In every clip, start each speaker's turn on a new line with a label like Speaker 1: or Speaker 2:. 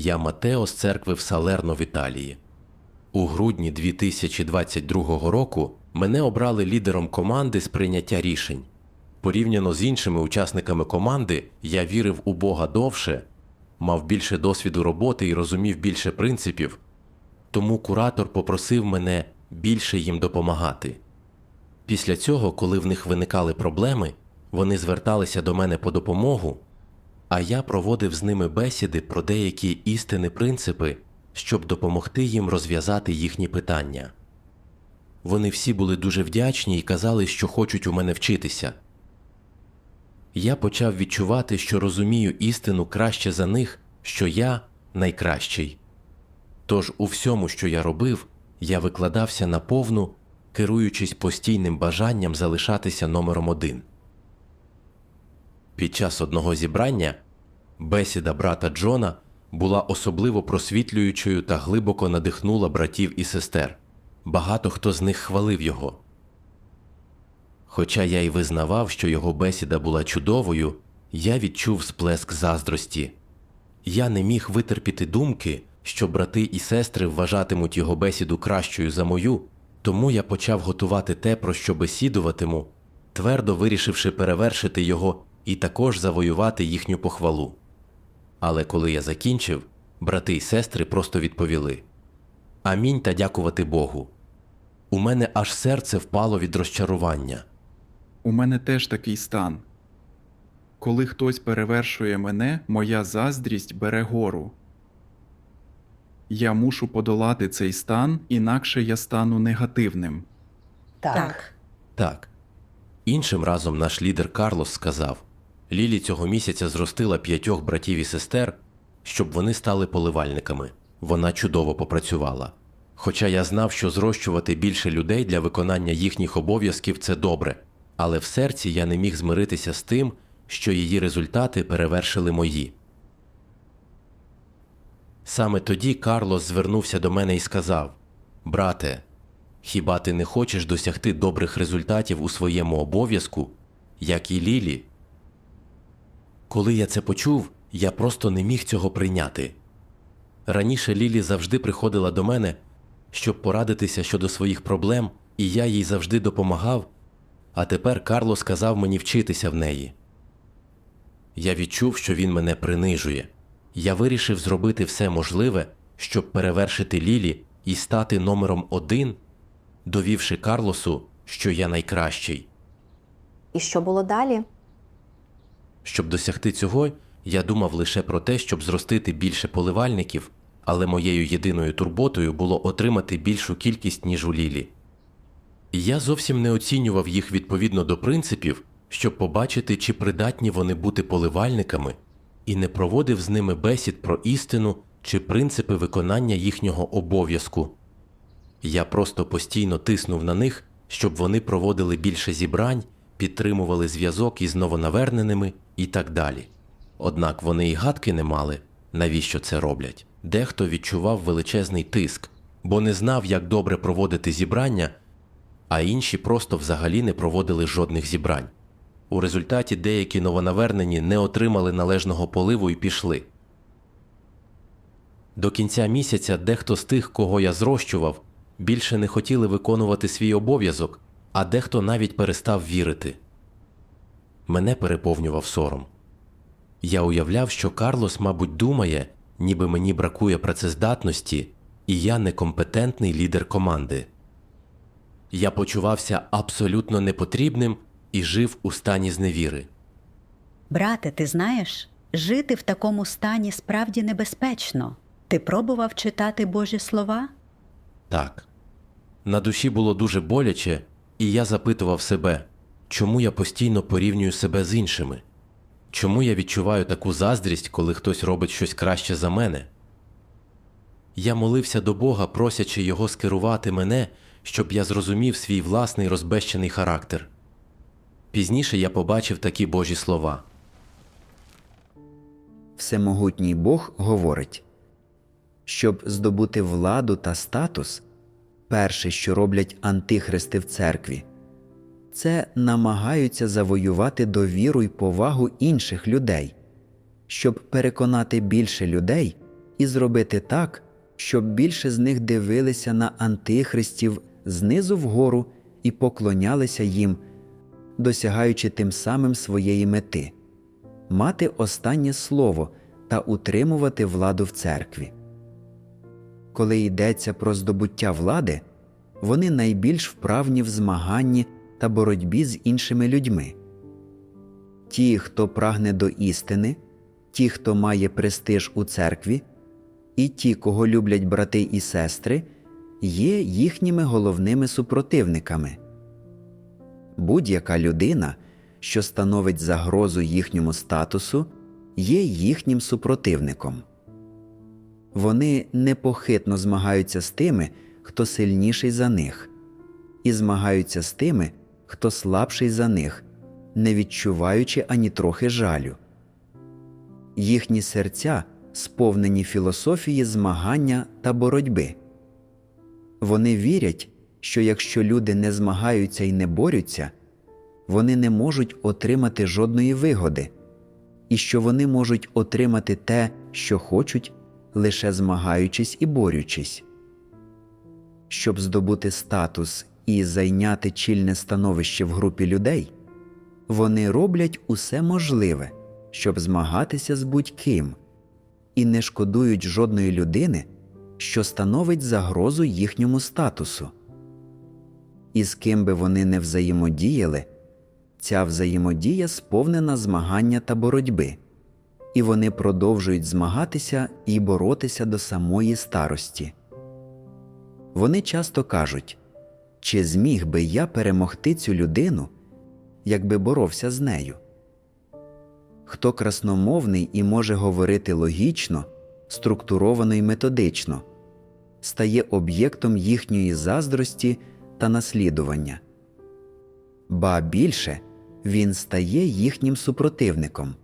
Speaker 1: Я Матео з церкви в Салерно в Італії. У грудні 2022 року мене обрали лідером команди з прийняття рішень. Порівняно з іншими учасниками команди, я вірив у Бога довше, мав більше досвіду роботи і розумів більше принципів, тому куратор попросив мене більше їм допомагати. Після цього, коли в них виникали проблеми, вони зверталися до мене по допомогу, а я проводив з ними бесіди про деякі істини принципи, щоб допомогти їм розв'язати їхні питання. Вони всі були дуже вдячні і казали, що хочуть у мене вчитися. Я почав відчувати, що розумію істину краще за них, що я найкращий. Тож у всьому, що я робив, я викладався наповну, керуючись постійним бажанням залишатися номером один. Під час одного зібрання бесіда брата Джона була особливо просвітлюючою та глибоко надихнула братів і сестер. Багато хто з них хвалив його. Хоча я й визнавав, що його бесіда була чудовою, я відчув сплеск заздрості. Я не міг витерпіти думки, що брати і сестри вважатимуть його бесіду кращою за мою, тому я почав готувати те, про що бесідуватиму, твердо вирішивши перевершити його і також завоювати їхню похвалу. Але коли я закінчив, брати і сестри просто відповіли Амінь та дякувати Богу. У мене аж серце впало від розчарування.
Speaker 2: У мене теж такий стан. Коли хтось перевершує мене, моя заздрість бере гору. Я мушу подолати цей стан, інакше я стану негативним.
Speaker 3: Так.
Speaker 1: Так. Іншим разом наш лідер Карлос сказав: Лілі цього місяця зростила п'ятьох братів і сестер, щоб вони стали поливальниками. Вона чудово попрацювала. Хоча я знав, що зрощувати більше людей для виконання їхніх обов'язків це добре, але в серці я не міг змиритися з тим, що її результати перевершили мої. Саме тоді Карлос звернувся до мене і сказав: Брате, хіба ти не хочеш досягти добрих результатів у своєму обов'язку, як і Лілі? Коли я це почув, я просто не міг цього прийняти. Раніше Лілі завжди приходила до мене, щоб порадитися щодо своїх проблем, і я їй завжди допомагав, а тепер Карло сказав мені вчитися в неї. Я відчув, що він мене принижує. Я вирішив зробити все можливе, щоб перевершити Лілі і стати номером один, довівши Карлосу, що я найкращий.
Speaker 3: І що було далі?
Speaker 1: Щоб досягти цього, я думав лише про те, щоб зростити більше поливальників, але моєю єдиною турботою було отримати більшу кількість, ніж у Лілі. Я зовсім не оцінював їх відповідно до принципів, щоб побачити, чи придатні вони бути поливальниками, і не проводив з ними бесід про істину чи принципи виконання їхнього обов'язку. Я просто постійно тиснув на них, щоб вони проводили більше зібрань, підтримували зв'язок із новонаверненими і так далі. Однак вони і гадки не мали, навіщо це роблять. Дехто відчував величезний тиск, бо не знав, як добре проводити зібрання, а інші просто взагалі не проводили жодних зібрань. У результаті деякі новонавернені не отримали належного поливу і пішли. До кінця місяця дехто з тих, кого я зрощував, більше не хотіли виконувати свій обов'язок, а дехто навіть перестав вірити. Мене переповнював сором. Я уявляв, що Карлос, мабуть, думає, ніби мені бракує працездатності, і я некомпетентний лідер команди. Я почувався абсолютно непотрібним і жив у стані зневіри.
Speaker 4: Брате, ти знаєш, жити в такому стані справді небезпечно. Ти пробував читати Божі слова?
Speaker 1: Так. На душі було дуже боляче, і я запитував себе, чому я постійно порівнюю себе з іншими? Чому я відчуваю таку заздрість, коли хтось робить щось краще за мене? Я молився до Бога, просячи його скерувати мене, щоб я зрозумів свій власний розбещений характер. Пізніше я побачив такі Божі слова.
Speaker 5: Всемогутній Бог говорить, щоб здобути владу та статус, перше, що роблять антихристи в церкві, це намагаються завоювати довіру й повагу інших людей, щоб переконати більше людей, і зробити так, щоб більше з них дивилися на антихристів знизу вгору і поклонялися їм, досягаючи тим самим своєї мети мати останнє слово та утримувати владу в церкві. Коли йдеться про здобуття влади, вони найбільш вправні в змаганні та боротьбі з іншими людьми. Ті, хто прагне до істини, ті, хто має престиж у церкві, і ті, кого люблять брати і сестри, є їхніми головними супротивниками. Будь-яка людина, що становить загрозу їхньому статусу, є їхнім супротивником. Вони непохитно змагаються з тими, хто сильніший за них, і змагаються з тими, хто слабший за них, не відчуваючи ані трохи жалю. Їхні серця сповнені філософії змагання та боротьби. Вони вірять, що якщо люди не змагаються і не борються, вони не можуть отримати жодної вигоди, і що вони можуть отримати те, що хочуть, лише змагаючись і борючись. Щоб здобути статус і зайняти чільне становище в групі людей, вони роблять усе можливе, щоб змагатися з будь-ким, і не шкодують жодної людини, що становить загрозу їхньому статусу. І з ким би вони не взаємодіяли, ця взаємодія сповнена змагання та боротьби, і вони продовжують змагатися і боротися до самої старості. Вони часто кажуть чи зміг би я перемогти цю людину, якби боровся з нею? Хто красномовний і може говорити логічно, структуровано і методично, стає об'єктом їхньої заздрості та наслідування. Ба більше він стає їхнім супротивником.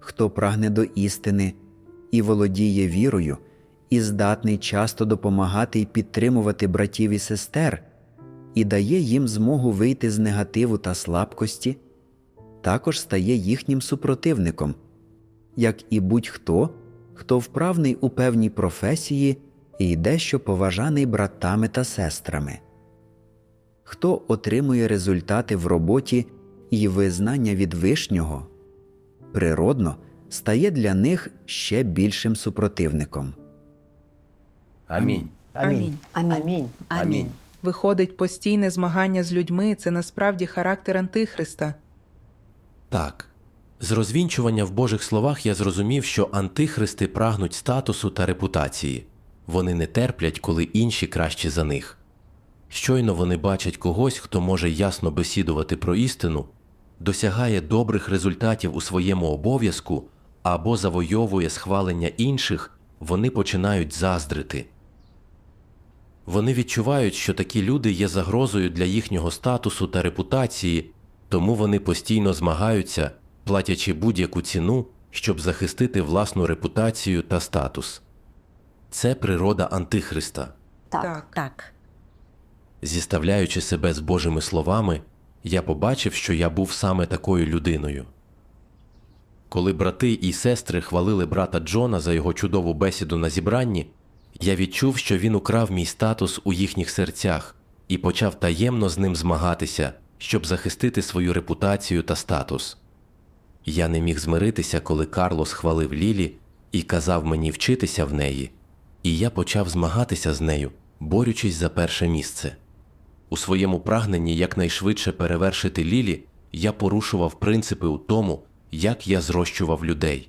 Speaker 5: Хто прагне до істини і володіє вірою, і здатний часто допомагати і підтримувати братів і сестер, і дає їм змогу вийти з негативу та слабкості, також стає їхнім супротивником, як і будь-хто, хто вправний у певній професії і дещо поважаний братами та сестрами. Хто отримує результати в роботі і визнання від вишнього, природно стає для них ще більшим супротивником.
Speaker 1: Амінь.
Speaker 6: Амінь.
Speaker 3: Амінь.
Speaker 4: Амінь.
Speaker 6: Виходить, постійне змагання з людьми це насправді характер Антихриста.
Speaker 1: Так. З розвінчування в Божих словах я зрозумів, що антихристи прагнуть статусу та репутації. Вони не терплять, коли інші кращі за них. Щойно вони бачать когось, хто може ясно бесідувати про істину, досягає добрих результатів у своєму обов'язку або завойовує схвалення інших, вони починають заздрити. Вони відчувають, що такі люди є загрозою для їхнього статусу та репутації, тому вони постійно змагаються, платячи будь-яку ціну, щоб захистити власну репутацію та статус. Це природа Антихриста.
Speaker 3: Так.
Speaker 4: Так.
Speaker 1: Зіставляючи себе з Божими словами, я побачив, що я був саме такою людиною. Коли брати і сестри хвалили брата Джона за його чудову бесіду на зібранні, я відчув, що він украв мій статус у їхніх серцях і почав таємно з ним змагатися, щоб захистити свою репутацію та статус. Я не міг змиритися, коли Карлос хвалив Лілі і казав мені вчитися в неї, і я почав змагатися з нею, борючись за перше місце. У своєму прагненні якнайшвидше перевершити Лілі, я порушував принципи у тому, як я зрощував людей.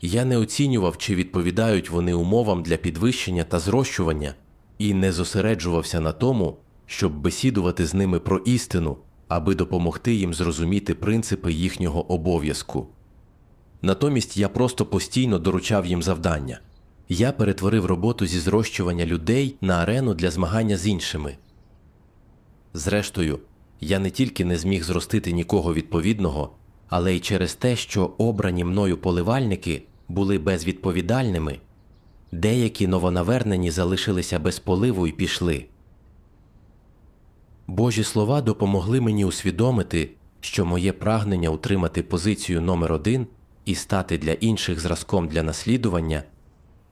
Speaker 1: Я не оцінював, чи відповідають вони умовам для підвищення та зрощування, і не зосереджувався на тому, щоб бесідувати з ними про істину, аби допомогти їм зрозуміти принципи їхнього обов'язку. Натомість я просто постійно доручав їм завдання. Я перетворив роботу зі зрощування людей на арену для змагання з іншими. Зрештою, я не тільки не зміг зростити нікого відповідного, але й через те, що обрані мною поливальники були безвідповідальними, деякі новонавернені залишилися без поливу і пішли. Божі слова допомогли мені усвідомити, що моє прагнення утримати позицію номер один і стати для інших зразком для наслідування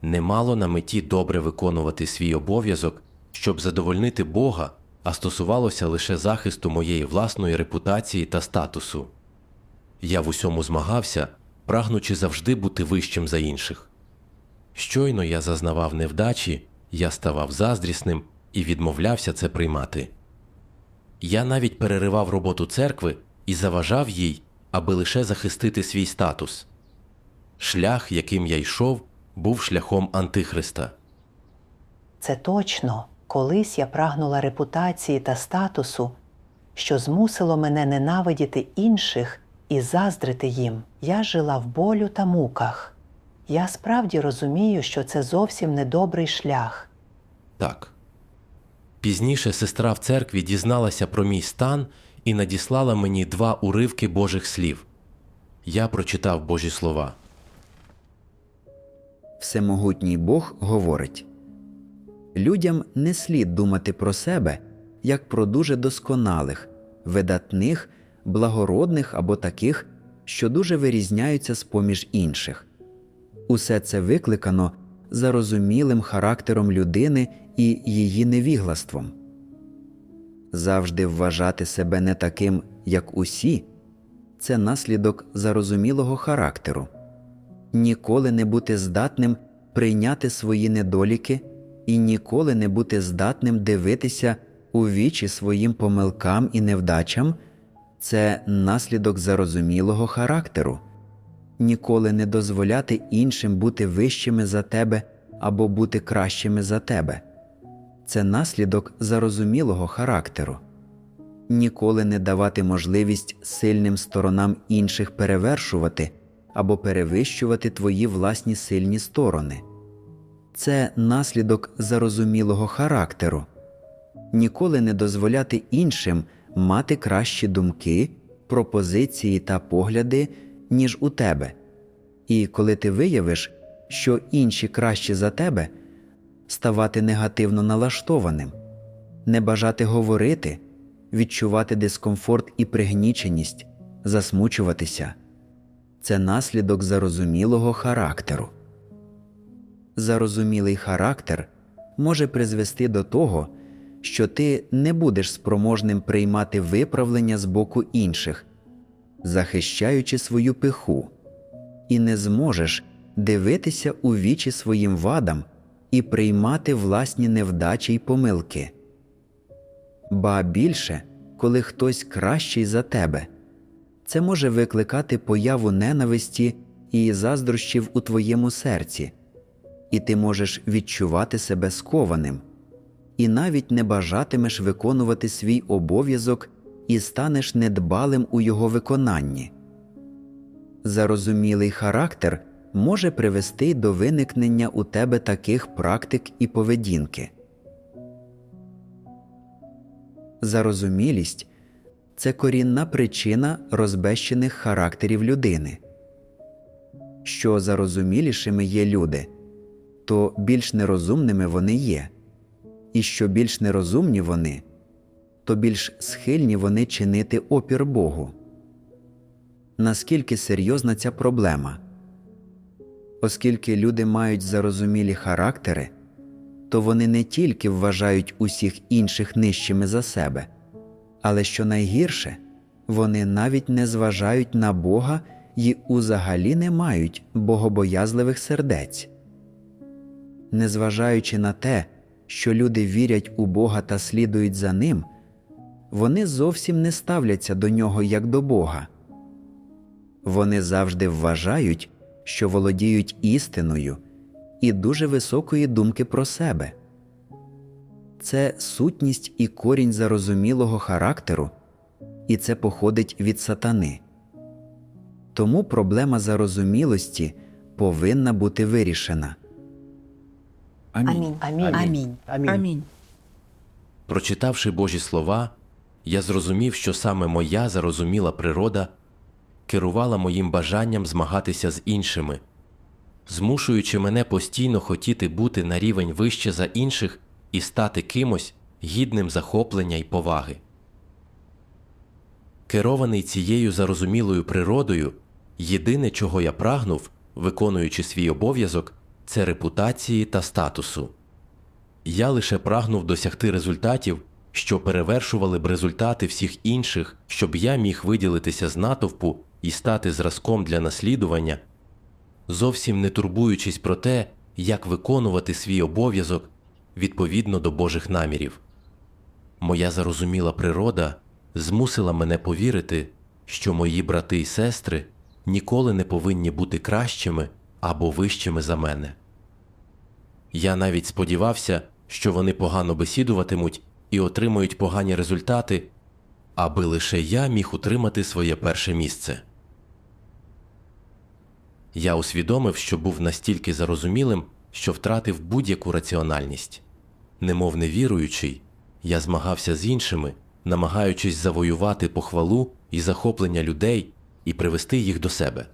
Speaker 1: не мало на меті добре виконувати свій обов'язок, щоб задовольнити Бога, а стосувалося лише захисту моєї власної репутації та статусу. Я в усьому змагався, прагнучи завжди бути вищим за інших. Щойно я зазнавав невдачі, я ставав заздрісним і відмовлявся це приймати. Я навіть переривав роботу церкви і заважав їй, аби лише захистити свій статус. Шлях, яким я йшов, був шляхом Антихриста.
Speaker 7: Це точно, колись я прагнула репутації та статусу, що змусило мене ненавидіти інших і заздрити їм. Я жила в болю та муках. Я справді розумію, що це зовсім недобрий шлях.
Speaker 1: Так. Пізніше сестра в церкві дізналася про мій стан і надіслала мені два уривки Божих слів. Я прочитав Божі слова.
Speaker 5: Всемогутній Бог говорить людям не слід думати про себе як про дуже досконалих, видатних, благородних або таких, що дуже вирізняються з поміж інших. Усе це викликано зарозумілим характером людини і її невіглаством. Завжди вважати себе не таким, як усі, це наслідок зарозумілого характеру ніколи не бути здатним прийняти свої недоліки і ніколи не бути здатним дивитися у вічі своїм помилкам і невдачам це наслідок зарозумілого характеру, ніколи не дозволяти іншим бути вищими за тебе або бути кращими за тебе. Це наслідок зарозумілого характеру. Ніколи не давати можливість сильним сторонам інших перевершувати або перевищувати твої власні сильні сторони. Це наслідок зарозумілого характеру. Ніколи не дозволяти іншим мати кращі думки, пропозиції та погляди, ніж у тебе. І коли ти виявиш, що інші кращі за тебе, ставати негативно налаштованим, не бажати говорити, відчувати дискомфорт і пригніченість, засмучуватися це наслідок зарозумілого характеру. Зарозумілий характер може призвести до того, що ти не будеш спроможним приймати виправлення з боку інших, захищаючи свою пиху, і не зможеш дивитися у вічі своїм вадам і приймати власні невдачі й помилки. Ба більше, коли хтось кращий за тебе це може викликати появу ненависті і заздрощів у твоєму серці, і ти можеш відчувати себе скованим, і навіть не бажатимеш виконувати свій обов'язок і станеш недбалим у його виконанні. Зарозумілий характер може привести до виникнення у тебе таких практик і поведінки. Зарозумілість це корінна причина розбещених характерів людини. Що зарозумілішими є люди, то більш нерозумними вони є, і що більш нерозумні вони, то більш схильні вони чинити опір Богу. Наскільки серйозна ця проблема? Оскільки люди мають зарозумілі характери, то вони не тільки вважають усіх інших нижчими за себе. Але що найгірше, вони навіть не зважають на Бога і узагалі не мають богобоязливих сердець. Незважаючи на те, що люди вірять у Бога та слідують за Ним, вони зовсім не ставляться до нього як до Бога. Вони завжди вважають, що володіють істиною і дуже високої думки про себе це сутність і корінь зарозумілого характеру, і це походить від сатани. Тому проблема зарозумілості повинна бути вирішена.
Speaker 2: Амінь.
Speaker 3: Амінь.
Speaker 7: Амінь.
Speaker 4: Амінь.
Speaker 6: Амінь.
Speaker 1: Прочитавши Божі слова, я зрозумів, що саме моя зарозуміла природа керувала моїм бажанням змагатися з іншими, змушуючи мене постійно хотіти бути на рівень вище за інших і стати кимось гідним захоплення й поваги. Керований цією зарозумілою природою, єдине, чого я прагнув, виконуючи свій обов'язок, це репутації та статусу. Я лише прагнув досягти результатів, що перевершували б результати всіх інших, щоб я міг виділитися з натовпу і стати зразком для наслідування, зовсім не турбуючись про те, як виконувати свій обов'язок відповідно до Божих намірів. Моя зарозуміла природа змусила мене повірити, що мої брати і сестри ніколи не повинні бути кращими або вищими за мене. Я навіть сподівався, що вони погано бесідуватимуть і отримують погані результати, аби лише я міг утримати своє перше місце. Я усвідомив, що був настільки зарозумілим, що втратив будь-яку раціональність. Немов невіруючий, я змагався з іншими, намагаючись завоювати похвалу і захоплення людей і привести їх до себе.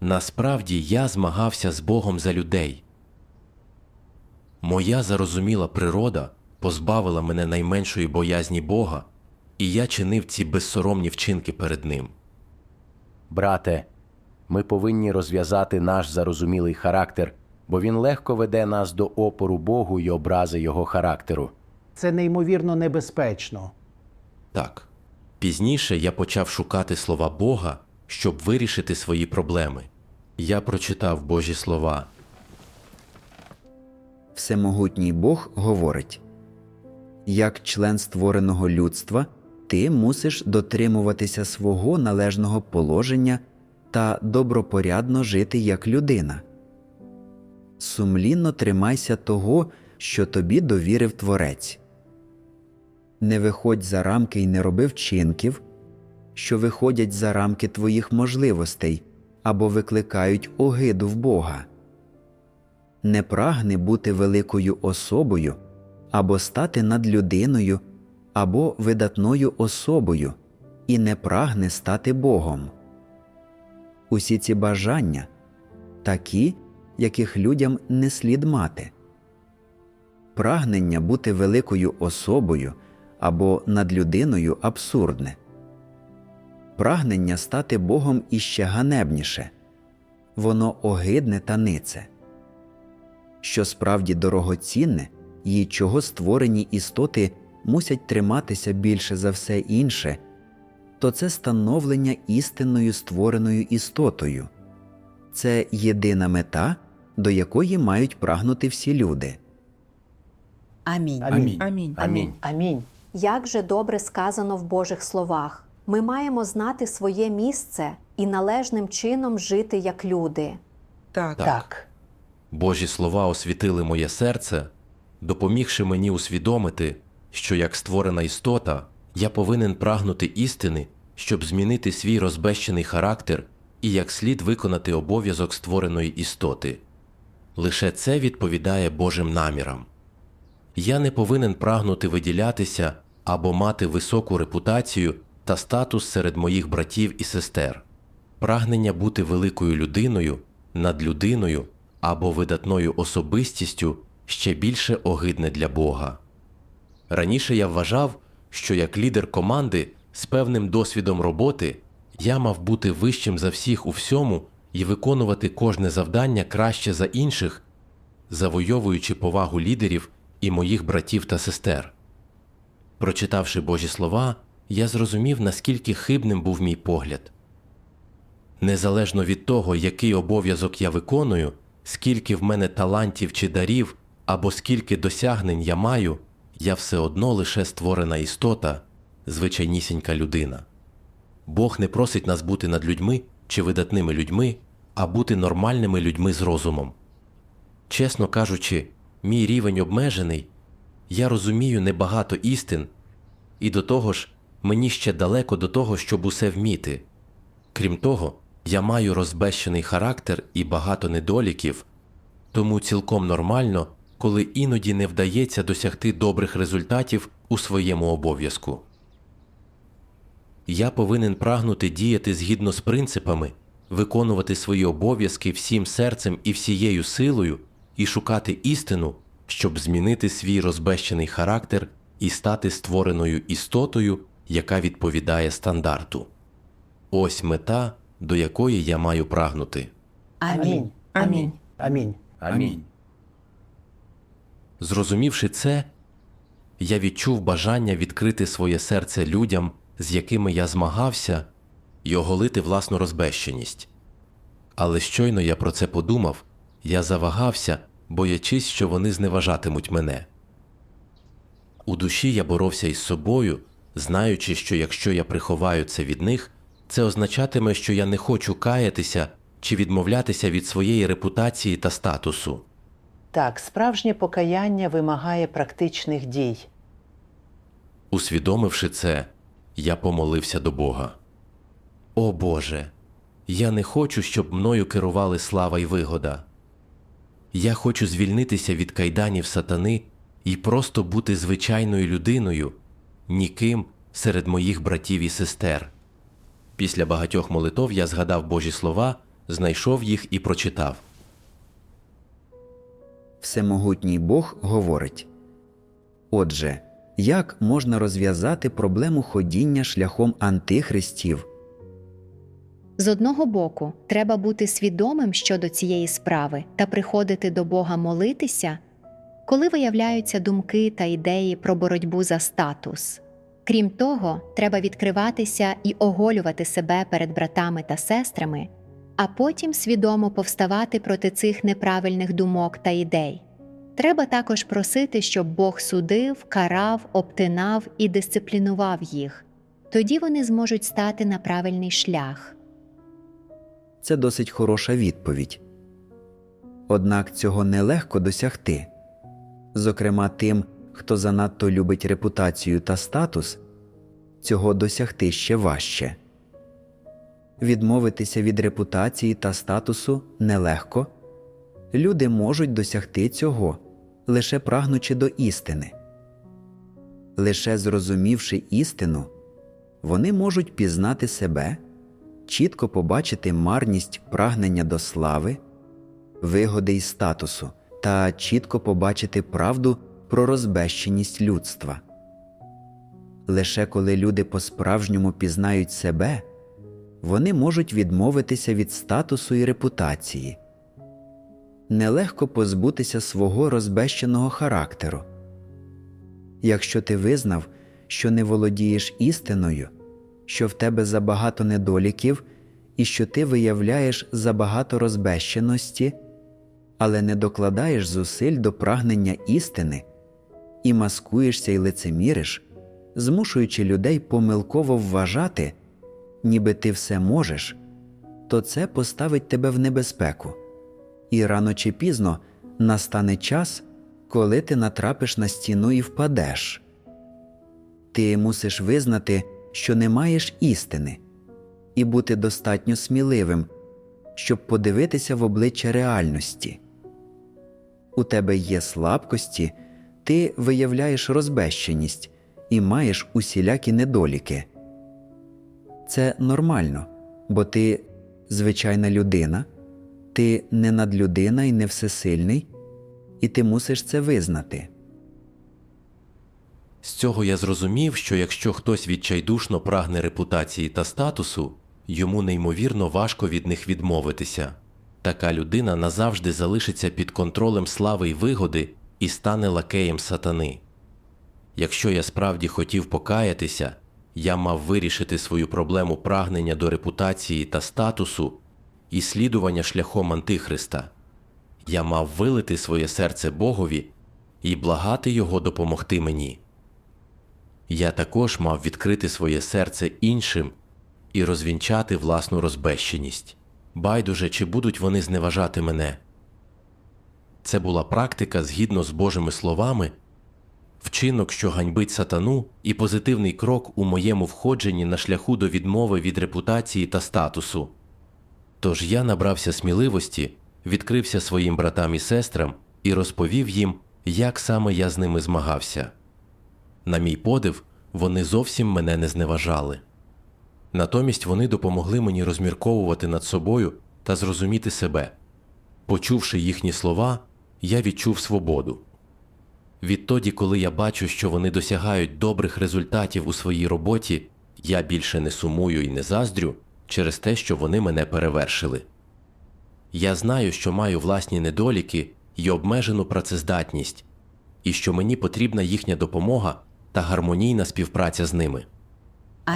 Speaker 1: Насправді я змагався з Богом за людей. Моя зарозуміла природа позбавила мене найменшої боязні Бога, і я чинив ці безсоромні вчинки перед ним.
Speaker 8: Брате, ми повинні розв'язати наш зарозумілий характер, бо він легко веде нас до опору Богу й образи його характеру.
Speaker 9: Це неймовірно небезпечно.
Speaker 1: Так. Пізніше я почав шукати слова Бога, щоб вирішити свої проблеми. Я прочитав Божі слова.
Speaker 5: Всемогутній Бог говорить як член створеного людства, ти мусиш дотримуватися свого належного положення та добропорядно жити як людина. Сумлінно тримайся того, що тобі довірив Творець. Не виходь за рамки й не роби вчинків, що виходять за рамки твоїх можливостей або викликають огиду в Бога не прагне бути великою особою або стати над людиною, або видатною особою, і не прагне стати Богом. Усі ці бажання такі, яких людям не слід мати. Прагнення бути великою особою або над людиною абсурдне. Прагнення стати Богом іще ганебніше воно огидне та нице що справді дорогоцінне і чого створені істоти мусять триматися більше за все інше, то це становлення істинною створеною істотою, це єдина мета, до якої мають прагнути всі люди.
Speaker 4: Амінь.
Speaker 9: Амінь.
Speaker 6: Амінь.
Speaker 8: Амінь.
Speaker 7: Амінь.
Speaker 3: Як же добре сказано в Божих словах. Ми маємо знати своє місце і належним чином жити як люди.
Speaker 6: Так.
Speaker 7: Так.
Speaker 1: Божі слова освітили моє серце, допомігши мені усвідомити, що як створена істота, я повинен прагнути істини, щоб змінити свій розбещений характер і як слід виконати обов'язок створеної істоти. Лише це відповідає Божим намірам. Я не повинен прагнути виділятися або мати високу репутацію та статус серед моїх братів і сестер. Прагнення бути великою людиною, над людиною або видатною особистістю ще більше огидне для Бога. Раніше я вважав, що як лідер команди з певним досвідом роботи я мав бути вищим за всіх у всьому і виконувати кожне завдання краще за інших, завойовуючи повагу лідерів і моїх братів та сестер. Прочитавши Божі слова, я зрозумів, наскільки хибним був мій погляд. Незалежно від того, який обов'язок я виконую, скільки в мене талантів чи дарів, або скільки досягнень я маю, я все одно лише створена істота, звичайнісінька людина. Бог не просить нас бути над людьми чи видатними людьми, а бути нормальними людьми з розумом. Чесно кажучи, мій рівень обмежений, я розумію небагато істин, і до того ж, мені ще далеко до того, щоб усе вміти. Крім того, я маю розбещений характер і багато недоліків, тому цілком нормально, коли іноді не вдається досягти добрих результатів у своєму обов'язку. Я повинен прагнути діяти згідно з принципами, виконувати свої обов'язки всім серцем і всією силою і шукати істину, щоб змінити свій розбещений характер і стати створеною істотою, яка відповідає стандарту. Ось мета, до якої я маю прагнути.
Speaker 4: Амінь.
Speaker 7: Амінь.
Speaker 6: Амінь.
Speaker 9: Амінь.
Speaker 1: Зрозумівши це, я відчув бажання відкрити своє серце людям, з якими я змагався, і оголити власну розбещеність. Але щойно я про це подумав, я завагався, боячись, що вони зневажатимуть мене. У душі я боровся із собою, знаючи, що якщо я приховаю це від них, це означатиме, що я не хочу каятися чи відмовлятися від своєї репутації та статусу.
Speaker 7: Так, справжнє покаяння вимагає практичних дій.
Speaker 1: Усвідомивши це, я помолився до Бога. О Боже, я не хочу, щоб мною керували слава й вигода. Я хочу звільнитися від кайданів сатани і просто бути звичайною людиною, ніким серед моїх братів і сестер. Після багатьох молитов я згадав Божі слова, знайшов їх і прочитав.
Speaker 5: Всемогутній Бог говорить Отже, як можна розв'язати проблему ходіння шляхом антихристів?
Speaker 10: З одного боку, треба бути свідомим щодо цієї справи та приходити до Бога молитися, коли виявляються думки та ідеї про боротьбу за статус. Крім того, треба відкриватися і оголювати себе перед братами та сестрами, а потім свідомо повставати проти цих неправильних думок та ідей. Треба також просити, щоб Бог судив, карав, обтинав і дисциплінував їх. Тоді вони зможуть стати на правильний шлях.
Speaker 5: Це досить хороша відповідь. Однак цього нелегко досягти. Зокрема, тим, хто занадто любить репутацію та статус, цього досягти ще важче. Відмовитися від репутації та статусу нелегко. Люди можуть досягти цього, лише прагнучи до істини. Лише зрозумівши істину, вони можуть пізнати себе, чітко побачити марність прагнення до слави, вигоди й статусу та чітко побачити правду про розбещеність людства. Лише коли люди по-справжньому пізнають себе, вони можуть відмовитися від статусу і репутації. Нелегко позбутися свого розбещеного характеру. Якщо ти визнав, що не володієш істиною, що в тебе забагато недоліків і що ти виявляєш забагато розбещеності, але не докладаєш зусиль до прагнення істини і маскуєшся й лицеміриш, змушуючи людей помилково вважати, ніби ти все можеш, то це поставить тебе в небезпеку, і рано чи пізно настане час, коли ти натрапиш на стіну і впадеш. Ти мусиш визнати, що не маєш істини, і бути достатньо сміливим, щоб подивитися в обличчя реальності. У тебе є слабкості, ти виявляєш розбещеність і маєш усілякі недоліки. Це нормально, бо ти звичайна людина, ти не надлюдина і не всесильний, і ти мусиш це визнати.
Speaker 1: З цього я зрозумів, що якщо хтось відчайдушно прагне репутації та статусу, йому неймовірно важко від них відмовитися. Така людина назавжди залишиться під контролем слави й вигоди і стане лакеєм сатани. Якщо я справді хотів покаятися, я мав вирішити свою проблему прагнення до репутації та статусу і слідування шляхом Антихриста. Я мав вилити своє серце Богові і благати Його допомогти мені. Я також мав відкрити своє серце іншим і розвінчати власну розбещеність. Байдуже, чи будуть вони зневажати мене. Це була практика згідно з Божими словами, вчинок, що ганьбить сатану, і позитивний крок у моєму входженні на шляху до відмови від репутації та статусу. Тож я набрався сміливості, відкрився своїм братам і сестрам і розповів їм, як саме я з ними змагався. На мій подив, вони зовсім мене не зневажали. Натомість вони допомогли мені розмірковувати над собою та зрозуміти себе. Почувши їхні слова, я відчув свободу. Відтоді, коли я бачу, що вони досягають добрих результатів у своїй роботі, я більше не сумую і не заздрю через те, що вони мене перевершили. Я знаю, що маю власні недоліки і обмежену працездатність, і що мені потрібна їхня допомога та гармонійна співпраця з ними.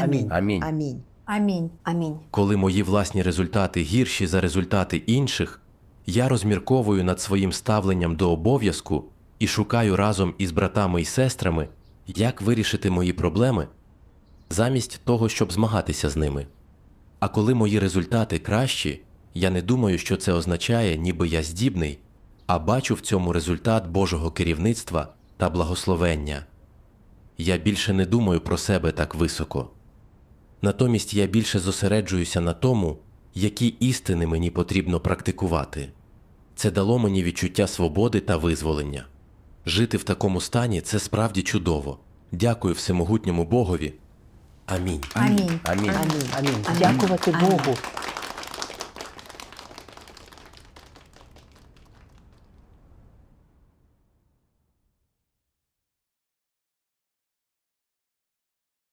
Speaker 4: Амінь.
Speaker 8: Амінь.
Speaker 11: Амінь.
Speaker 3: Амінь. Амінь.
Speaker 1: Коли мої власні результати гірші за результати інших, я розмірковую над своїм ставленням до обов'язку і шукаю разом із братами і сестрами, як вирішити мої проблеми, замість того, щоб змагатися з ними. А коли мої результати кращі, я не думаю, що це означає, ніби я здібний, а бачу в цьому результат Божого керівництва та благословення. Я більше не думаю про себе так високо. Натомість я більше зосереджуюся на тому, які істини мені потрібно практикувати. Це дало мені відчуття свободи та визволення. Жити в такому стані це справді чудово. Дякую всемогутньому Богові. Амінь.
Speaker 3: Амінь.
Speaker 8: Амінь.
Speaker 11: Амінь.
Speaker 7: Дякувати
Speaker 3: Амінь.
Speaker 7: Богу